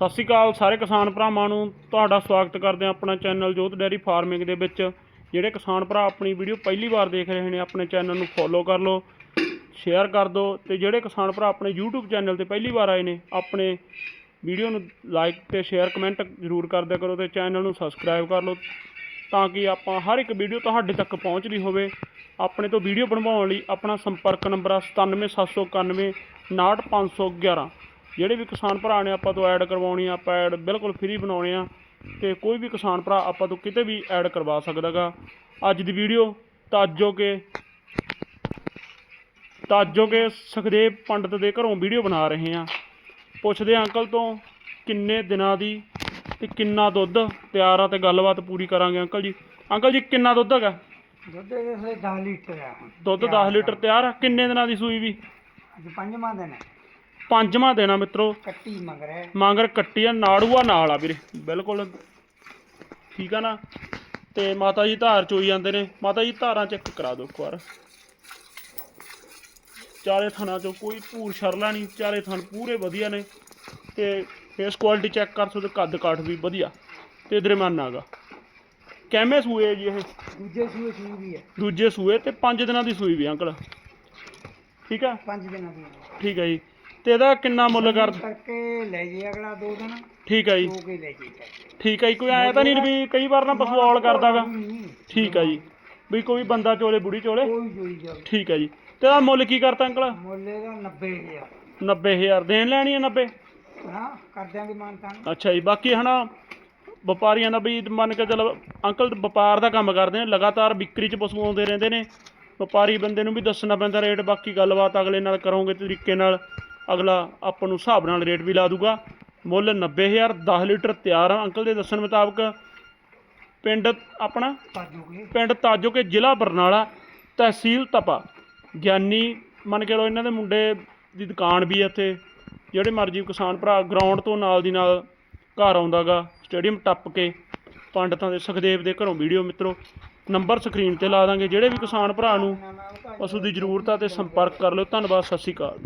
ਸਤਿ ਸ਼੍ਰੀ ਅਕਾਲ ਸਾਰੇ ਕਿਸਾਨ ਭਰਾਵਾਂ ਨੂੰ। ਤੁਹਾਡਾ ਸਵਾਗਤ ਕਰਦੇ ਹਾਂ ਆਪਣਾ ਚੈਨਲ ਜੋਤ ਡੈਰੀ ਫਾਰਮਿੰਗ ਦੇ ਵਿੱਚ। ਜਿਹੜੇ ਕਿਸਾਨ ਭਰਾ ਆਪਣੀ ਵੀਡੀਓ ਪਹਿਲੀ ਵਾਰ ਦੇਖ ਰਹੇ ਨੇ, ਆਪਣੇ ਚੈਨਲ ਨੂੰ ਫੋਲੋ ਕਰ ਲਓ ਸ਼ੇਅਰ ਕਰ ਦਿਓ ਤੇ ਜਿਹੜੇ ਕਿਸਾਨ ਭਰਾ ਆਪਣੇ YouTube ਚੈਨਲ ਤੇ ਪਹਿਲੀ ਵਾਰ ਆਏ ਨੇ, ਆਪਣੇ ਵੀਡੀਓ ਨੂੰ ਲਾਈਕ ਤੇ ਸ਼ੇਅਰ ਕਮੈਂਟ ਜ਼ਰੂਰ ਕਰਦਿਆ ਕਰੋ ਤੇ ਚੈਨਲ ਨੂੰ ਸਬਸਕ੍ਰਾਈਬ ਕਰ ਲਓ ਤਾਂ ਕਿ ਆਪਾਂ ਹਰ ਇੱਕ ਵੀਡੀਓ ਤੁਹਾਡੇ ਤੱਕ ਪਹੁੰਚਦੀ ਹੋਵੇ। ਆਪਣੇ ਤੋਂ ਵੀਡੀਓ ਬਣਵਾਉਣ ਲਈ ਆਪਣਾ ਸੰਪਰਕ ਨੰਬਰ ਆ 97791 69511 ਜਿਹੜੇ ਵੀ ਕਿਸਾਨ ਭਰਾ ਨੇ ਆਪਾਂ ਤੋਂ ਐਡ ਕਰਵਾਉਣੀ ਆ ਆਪਾਂ ਐਡ ਬਿਲਕੁਲ ਫ੍ਰੀ ਬਣਾਉਣੇ ਆ ਤੇ ਕੋਈ ਵੀ ਕਿਸਾਨ ਭਰਾ ਆਪਾਂ ਤੋਂ ਕਿਤੇ ਵੀ ਐਡ ਕਰਵਾ ਸਕਦਾਗਾ। ਅੱਜ ਦੀ ਵੀਡੀਓ ਤਾਜੋ ਕੇ ਤਾਜੋ ਕੇ ਸੁਖਦੇਵ ਪੰਡਤ ਦੇ ਘਰੋਂ ਵੀਡੀਓ ਬਣਾ ਰਹੇ ਆ। ਪੁੱਛਦੇ ਆ ਅੰਕਲ ਤੋਂ ਕਿੰਨੇ ਦਿਨਾਂ ਦੀ ਤੇ ਕਿੰਨਾ ਦੁੱਧ? ਤਿਆਰ ਆ ਤੇ ਗੱਲਬਾਤ ਪੂਰੀ ਕਰਾਂਗੇ ਅੰਕਲ ਜੀ। ਅੰਕਲ ਜੀ ਕਿੰਨਾ ਦੁੱਧ ਹੈਗਾ? ਦੁੱਧ ਦੇ ਸੇ 10 ਲੀਟਰ ਆ ਦੁੱਧ 10 ਲੀਟਰ ਤਿਆਰ ਆ। ਕਿੰਨੇ ਦਿਨਾਂ ਦੀ ਸੂਈ ਵੀ? ਅੱਜ ਪੰਜਵਾਂ ਦਿਨ ਹੈ। ਪੰਜਵਾਂ ਦੇਣਾ ਮਿੱਤਰੋ। ਕੱਟੀ ਮੰਗ ਰਿਹਾ। ਹੈ। ਮਾਂਗਰ ਕੱਟੀ ਆ ਨਾੜੂਆ ਨਾਲ ਆ ਵੀਰੇ। ਬਿਲਕੁਲ ਠੀਕ ਆ ਨਾ। ਤੇ ਮਾਤਾ ਜੀ ਧਾਰ ਚੋਈ ਜਾਂਦੇ ਨੇ। ਮਾਤਾ ਜੀ ਧਾਰਾਂ ਚੈੱਕ ਕਰਾ ਦਿਓ ਇੱਕ ਵਾਰ। ਚਾਰੇ ਥਾਣਾ ਚੋਂ ਕੋਈ ਧੂਰ ਸ਼ਰਲਾ ਨਹੀਂ ਚਾਰੇ ਥਣ ਪੂਰੇ ਵਧੀਆ ਨੇ। ਤੇ ਫੇਸ ਕੁਆਲਿਟੀ ਚੈੱਕ ਕਰ ਸਕਦੇ ਕੱਦ ਕਾਠ ਵੀ ਵਧੀਆ। ਤੇ ਆਗਾ ਕਿਵੇਂ ਸੂਏ ਜੀ ਇਹ। ਦੂਜੇ ਸੂਏ ਸੂਈ ਵੀ ਹੈ ਦੂਜੇ ਸੂਏ ਤੇ 5 ਦਿਨਾਂ ਦੀ ਸੂਈ ਵੀ ਅੰਕਲ। ਠੀਕ ਆ? ਪੰਜ ਦਿਨਾਂ ਦੀ ਹੈ। ਠੀਕ ਆ ਜੀ। ਤੇ ਇਹਦਾ ਕਿੰਨਾ ਮੁੱਲ ਕਰ ਕਰਕੇ ਲੈ ਜੇ ਅਗਲਾ ਦੋ ਦਿਨ। ਠੀਕ ਆ ਜੀ। ਦੋ ਕੇ ਲੈ ਜੇ ਚੱਲ। ਠੀਕ ਹੈ ਜੀ ਕੋਈ ਐਂ ਤਾਂ ਨਹੀਂ ਵੀ ਕਈ ਵਾਰ ਨਾ ਪਸ਼ੂ ਔਲ ਕਰਦਾਗਾ ਨਹੀਂ, ਠੀਕ ਹੈ ਜੀ। ਵੀ ਕੋਈ ਬੰਦਾ ਚੋਲੇ ਬੁੜੀ ਚੋਲੇ। ਕੋਈ ਜੋਈ ਜਾ ਠੀਕ ਹੈ ਜੀ। ਤੇ ਆ ਮੁੱਲ ਕੀ ਕਰਤਾ ਅੰਕਲ? ਮੁੱਲੇ ਦਾ 90000 90000 ਦੇਣ ਲੈਣੀ ਹੈ 90 ਹਾਂ ਕਰ ਦਿਆਂਗੇ ਮਾਨਤਾਨ। ਅੱਛਾ ਜੀ ਬਾਕੀ ਹਨਾ ਵਪਾਰੀਆਂ ਦਾ ਵੀ ਮੰਨ ਕੇ ਚੱਲ ਅੰਕਲ ਵਪਾਰ ਦਾ ਕੰਮ ਕਰਦੇ ਨੇ ਲਗਾਤਾਰ ਵਿਕਰੀ 'ਚ ਪਸ਼ੂ ਆਉਂਦੇ ਰਹਿੰਦੇ ਨੇ। ਵਪਾਰੀ ਬੰਦੇ ਨੂੰ ਵੀ ਦੱਸਣਾ ਪੈਂਦਾ ਰੇਟ ਬਾਕੀ ਗੱਲਬਾਤ ਅਗਲੇ ਨਾਲ ਕਰੋਗੇ ਤਰੀਕੇ ਨਾਲ। ਅਗਲਾ ਆਪਾਂ ਨੂੰ ਹਿਸਾਬ ਨਾਲ ਰੇਟ ਵੀ ਲਾ ਦੂਗਾ। ਮੁੱਲ 90000 10 ਲੀਟਰ ਤਿਆਰ ਆ। ਅੰਕਲ ਦੇ ਦੱਸਣ ਮੁਤਾਬਕ ਪਿੰਡ ਆਪਣਾ ਪਾਜੂਗੇ ਪਿੰਡ ਤਾਜੋਕੇ ਜ਼ਿਲ੍ਹਾ ਬਰਨਾਲਾ ਤਹਿਸੀਲ ਤਪਾ। ਗਿਆਨੀ ਮੰਨ ਕੇ ਲੋ ਇਹਨਾਂ ਦੇ ਮੁੰਡੇ ਦੀ ਦੁਕਾਨ ਵੀ ਹੈ ਇੱਥੇ। ਜਿਹੜੇ ਮਰਜ਼ੀ ਕਿਸਾਨ ਭਰਾ ਗਰਾਊਂਡ ਤੋਂ ਨਾਲ ਦੀ ਨਾਲ ਘਰ ਆਉਂਦਾਗਾ ਸਟੇਡੀਅਮ ਟੱਪ ਕੇ ਪੰਡਤਾਂ ਦੇ ਸੁਖਦੇਵ ਦੇ ਘਰੋਂ ਵੀਡੀਓ ਮਿੱਤਰੋ ਨੰਬਰ ਸਕਰੀਨ ਤੇ ਲਾ ਦਾਂਗੇ। ਜਿਹੜੇ ਵੀ ਕਿਸਾਨ ਭਰਾ ਨੂੰ ਪਸ਼ੂ ਦੀ ਜ਼ਰੂਰਤ ਆ ਤੇ ਸੰਪਰਕ ਕਰ ਲਿਓ। ਧੰਨਵਾਦ ਸਤਿ ਸ਼੍ਰੀ ਅਕਾਲ।